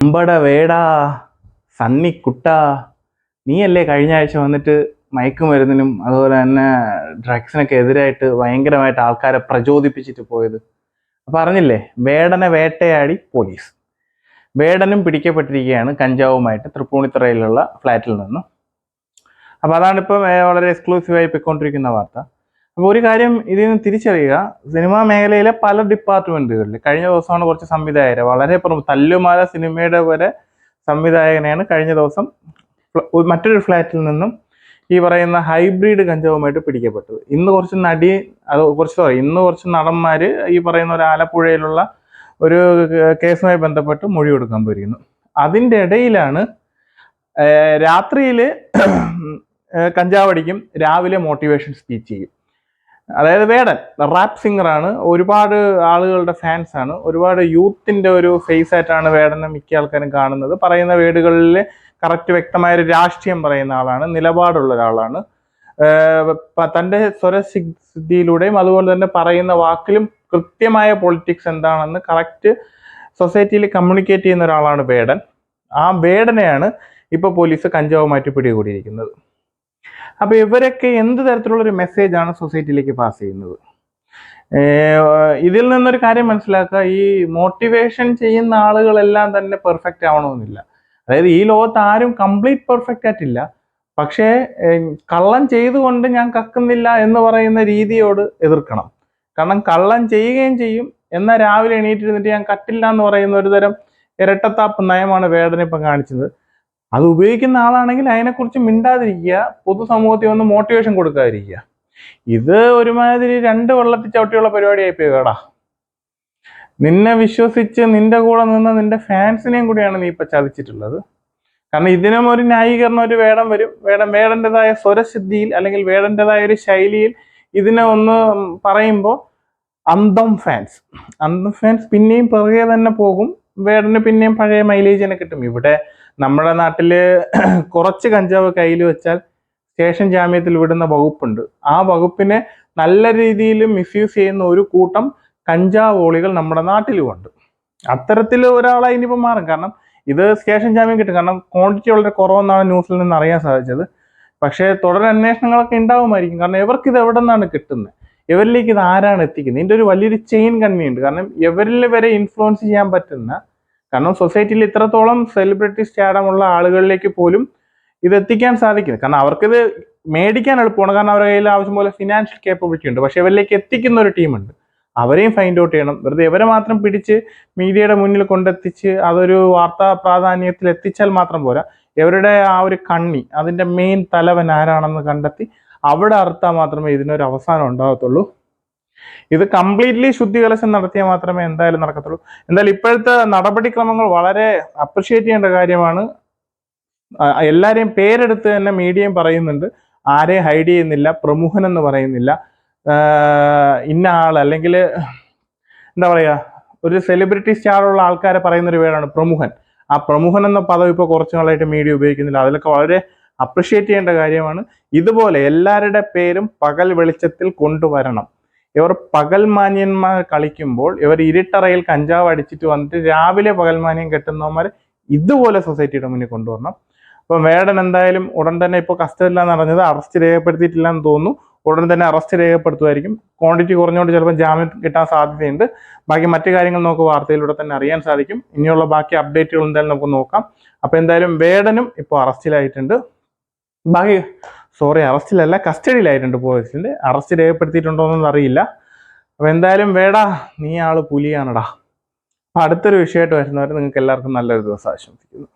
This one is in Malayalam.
അമ്പട വേടാ സണ്ണി കുട്ടാ. നീയല്ലേ കഴിഞ്ഞ ആഴ്ച വന്നിട്ട് മയക്കുമരുന്നിനും അതുപോലെ തന്നെ ഡ്രഗ്സിനൊക്കെ എതിരായിട്ട് ഭയങ്കരമായിട്ട് ആൾക്കാരെ പ്രചോദിപ്പിച്ചിട്ട് പോയത്. പറഞ്ഞില്ലേ വേടനെ വേട്ടയാടി പോലീസ്. വേടനും പിടിക്കപ്പെട്ടിരിക്കുകയാണ് കഞ്ചാവുമായിട്ട് തൃപ്പൂണിത്തുറയിലുള്ള ഫ്ലാറ്റിൽ നിന്നും. അപ്പോൾ അതാണ് ഇപ്പം വളരെ എക്സ്ക്ലൂസീവായി പോയിക്കൊണ്ടിരിക്കുന്ന വാർത്ത. അപ്പോൾ ഒരു കാര്യം ഇതിൽ നിന്ന് തിരിച്ചറിയുക. സിനിമാ മേഖലയിലെ പല ഡിപ്പാർട്ട്മെന്റുകളിൽ കഴിഞ്ഞ ദിവസമാണ് കുറച്ച് സംവിധായകരെ. വളരെ പ്രമുഖ തല്ലുമാല സിനിമയുടെ വരെ സംവിധായകനെയാണ് കഴിഞ്ഞ ദിവസം മറ്റൊരു ഫ്ലാറ്റിൽ നിന്നും ഈ പറയുന്ന ഹൈബ്രിഡ് കഞ്ചാവുമായിട്ട് പിടിക്കപ്പെട്ടത്. ഇന്ന് കുറച്ച് നടി അത് കുറച്ച് സോറി ഇന്ന് കുറച്ച് നടന്മാർ ഈ പറയുന്ന ഒരു ആലപ്പുഴയിലുള്ള ഒരു കേസുമായി ബന്ധപ്പെട്ട് മൊഴി കൊടുക്കാൻ പോയിരിക്കുന്നു. അതിന്റെ ഇടയിലാണ് രാത്രിയിൽ കഞ്ചാവടിക്കും രാവിലെ മോട്ടിവേഷൻ സ്പീച്ച് ചെയ്യും. അതായത് വേടൻ റാപ്പ് സിംഗറാണ് ഒരുപാട് ആളുകളുടെ ഫാൻസ് ആണ്. ഒരുപാട് യൂത്തിന്റെ ഒരു ഫേസ് ആയിട്ടാണ് വേടനെ മിക്ക ആൾക്കാരും കാണുന്നത്. പറയുന്ന വേടുകളിൽ കറക്റ്റ് വ്യക്തമായ ഒരു രാഷ്ട്രീയം പറയുന്ന ആളാണ് നിലപാടുള്ള ഒരാളാണ്. തന്റെ സ്വര സിദ്ധിയിലൂടെയും സ്വരസിദ്ധിയിലൂടെയും അതുപോലെ തന്നെ പറയുന്ന വാക്കിലും കൃത്യമായ പൊളിറ്റിക്സ് എന്താണെന്ന് കറക്റ്റ് സൊസൈറ്റിയിൽ കമ്മ്യൂണിക്കേറ്റ് ചെയ്യുന്ന ഒരാളാണ് വേടൻ. ആ വേടനെയാണ് ഇപ്പോൾ പോലീസ് കഞ്ചാവുമായിട്ട് പിടികൂടിയിരിക്കുന്നത്. അപ്പൊ ഇവരൊക്കെ എന്ത് തരത്തിലുള്ള ഒരു മെസ്സേജ് ആണ് സൊസൈറ്റിയിലേക്ക് പാസ് ചെയ്യുന്നത്? ഇതിൽ നിന്നൊരു കാര്യം മനസ്സിലാക്കുക. ഈ മോട്ടിവേഷൻ ചെയ്യുന്ന ആളുകളെല്ലാം തന്നെ പെർഫെക്റ്റ് ആവണമെന്നില്ല. അതായത് ഈ ലോകത്ത് ആരും കംപ്ലീറ്റ് പെർഫെക്റ്റ് ആയിട്ടില്ല. പക്ഷേ കള്ളം ചെയ്തുകൊണ്ട് ഞാൻ കക്കുന്നില്ല എന്ന് പറയുന്ന രീതിയോട് എതിർക്കണം. കാരണം കള്ളം ചെയ്യുകയും ചെയ്യും. എന്നാൽ രാവിലെ എണീറ്റിരുന്നിട്ട് ഞാൻ കട്ടില്ല എന്ന് പറയുന്ന ഒരു തരം ഇരട്ടത്താപ്പ് നയമാണ് വേദന ഇപ്പം കാണിച്ചത്. അത് ഉപയോഗിക്കുന്ന ആളാണെങ്കിൽ അതിനെക്കുറിച്ച് മിണ്ടാതിരിക്കുക പൊതുസമൂഹത്തിൽ ഒന്ന് മോട്ടിവേഷൻ കൊടുക്കാതിരിക്കുക. ഇത് ഒരുമാതിരി രണ്ട് വെള്ളത്തിൽ ചവിട്ടിയുള്ള പരിപാടി പോയി കേടാ. നിന്നെ വിശ്വസിച്ച് നിന്റെ കൂടെ നിന്ന് നിന്റെ ഫാൻസിനെയും കൂടിയാണ് നീ ഇപ്പൊ ചതിച്ചിട്ടുള്ളത്. കാരണം ഇതിനും ഒരു ന്യായീകരണം ഒരു വേടം വരും. വേടം വേടന്റെതായ സ്വരസിദ്ധിയിൽ അല്ലെങ്കിൽ വേടന്റെതായ ഒരു ശൈലിയിൽ ഇതിനെ ഒന്ന് പറയുമ്പോൾ അന്തം ഫാൻസ്. അന്തം ഫാൻസ് പിന്നെയും പിറകെ തന്നെ പോകും. വേടന് പിന്നെയും പഴയ മൈലേജ് തന്നെ കിട്ടും. ഇവിടെ നമ്മുടെ നാട്ടിൽ കുറച്ച് കഞ്ചാവ് കയ്യിൽ വെച്ചാൽ സ്റ്റേഷൻ ജാമ്യത്തിൽ വിടുന്ന വകുപ്പുണ്ട്. ആ വകുപ്പിനെ നല്ല രീതിയിൽ മിസ്യൂസ് ചെയ്യുന്ന ഒരു കൂട്ടം കഞ്ചാവോളികൾ നമ്മുടെ നാട്ടിലുമുണ്ട്. അത്തരത്തിൽ ഒരാളായി ഇനിയിപ്പോൾ മാറും. കാരണം ഇത് സ്റ്റേഷൻ ജാമ്യം കിട്ടും. കാരണം ക്വാണ്ടിറ്റി വളരെ കുറവെന്നാണ് ന്യൂസിൽ നിന്ന് അറിയാൻ സാധിച്ചത്. പക്ഷേ തുടർ അന്വേഷണങ്ങളൊക്കെ ഉണ്ടാവുമായിരിക്കും. കാരണം ഇവർക്ക് ഇത് എവിടെ നിന്നാണ് കിട്ടുന്നത്? ഇവരിലേക്ക് ഇത് ആരാണ് എത്തിക്കുന്നത്? ഇതിന്റെ ഒരു വലിയൊരു ചെയിൻ കണ്ണിയുണ്ട് കാരണം ഇവരിൽ വരെ ഇൻഫ്ലുവൻസ് ചെയ്യാൻ പറ്റുന്ന കാരണം സൊസൈറ്റിയിൽ ഇത്രത്തോളം സെലിബ്രിറ്റി സ്റ്റാഡമുള്ള ആളുകളിലേക്ക് പോലും ഇത് എത്തിക്കാൻ സാധിക്കുന്നത് കാരണം അവർക്കിത് മേടിക്കാൻ എളുപ്പമാണ്. കാരണം അവരുടെ കയ്യിൽ ആവശ്യം പോലെ ഫിനാൻഷ്യൽ കേപ്പബിലിറ്റി ഉണ്ട്. പക്ഷെ ഇവരിലേക്ക് എത്തിക്കുന്ന ഒരു ടീമുണ്ട് അവരെയും ഫൈൻഡ് ഔട്ട് ചെയ്യണം. വെറുതെ ഇവരെ മാത്രം പിടിച്ച് മീഡിയയുടെ മുന്നിൽ കൊണ്ടെത്തിച്ച് അതൊരു വാർത്താ പ്രാധാന്യത്തിൽ എത്തിച്ചാൽ മാത്രം പോരാ. ഇവരുടെ ആ ഒരു കണ്ണി അതിന്റെ മെയിൻ തലവൻ ആരാണെന്ന് കണ്ടെത്തി അവിടെ അറുത്താൽ മാത്രമേ ഇതിനൊരു അവസാനം ഉണ്ടാകത്തുള്ളൂ. ഇത് കംപ്ലീറ്റ്ലി ശുദ്ധികലശം നടത്തിയാൽ മാത്രമേ എന്തായാലും നടക്കത്തുള്ളൂ. എന്തായാലും ഇപ്പോഴത്തെ നടപടിക്രമങ്ങൾ വളരെ അപ്രിഷിയേറ്റ് ചെയ്യേണ്ട കാര്യമാണ്. എല്ലാവരെയും പേരെടുത്ത് തന്നെ മീഡിയയും പറയുന്നുണ്ട്. ആരെയും ഹൈഡ് ചെയ്യുന്നില്ല പ്രമുഖൻ എന്ന് പറയുന്നില്ല. ഇന്ന ആൾ അല്ലെങ്കിൽ എന്താ പറയുക ഒരു സെലിബ്രിറ്റി സ്റ്റാറുള്ള ആൾക്കാരെ പറയുന്നൊരു പേരാണ് പ്രമുഖൻ. ആ പ്രമുഖൻ എന്ന പദം ഇപ്പോൾ കുറച്ചു നാളായിട്ട് മീഡിയ ഉപയോഗിക്കുന്നില്ല. അതിലൊക്കെ വളരെ അപ്രിഷിയേറ്റ് ചെയ്യേണ്ട കാര്യമാണ്. ഇതുപോലെ എല്ലാവരുടെ പേരും പകൽ വെളിച്ചത്തിൽ കൊണ്ടുവരണം. ഇവർ പകൽമാന്യന്മാർ കളിക്കുമ്പോൾ ഇവർ ഇരുട്ടറയിൽ കഞ്ചാവ് അടിച്ചിട്ട് വന്നിട്ട് രാവിലെ പകൽമാന്യം കെട്ടുന്നവന്മാർ ഇതുപോലെ സൊസൈറ്റിയുടെ മുന്നിൽ കൊണ്ടുവരണം. അപ്പം വേടൻ എന്തായാലും ഉടൻ തന്നെ ഇപ്പോൾ കസ്റ്റഡിയിലാന്ന് പറഞ്ഞത് അറസ്റ്റ് രേഖപ്പെടുത്തിയിട്ടില്ല എന്ന് തോന്നുന്നു. ഉടൻ തന്നെ അറസ്റ്റ് രേഖപ്പെടുത്തുമായിരിക്കും. ക്വാണ്ടിറ്റി കുറഞ്ഞുകൊണ്ട് ചിലപ്പോൾ ജാമ്യം കിട്ടാൻ സാധ്യതയുണ്ട്. ബാക്കി മറ്റു കാര്യങ്ങൾ നമുക്ക് വാർത്തയിലൂടെ തന്നെ അറിയാൻ സാധിക്കും. ഇനിയുള്ള ബാക്കി അപ്ഡേറ്റുകൾ എന്തായാലും നമുക്ക് നോക്കാം. അപ്പോൾ എന്തായാലും വേടനും ഇപ്പോൾ അറസ്റ്റിലായിട്ടുണ്ട്. ബാക്കി സോറി അറസ്റ്റിലല്ല കസ്റ്റഡിയിലായിട്ടുണ്ട് പോലീസിന്റെ അറസ്റ്റ് രേഖപ്പെടുത്തിയിട്ടുണ്ടോയെന്നൊന്നും അറിയില്ല. അപ്പോൾ എന്തായാലും വേടാ നീ ആൾ പുലിയാണടാ. അടുത്തൊരു വിഷയമായിട്ട് വരുന്നവരെ നിങ്ങൾക്ക് എല്ലാവർക്കും നല്ലൊരു ദിവസം ആശംസിക്കുന്നു.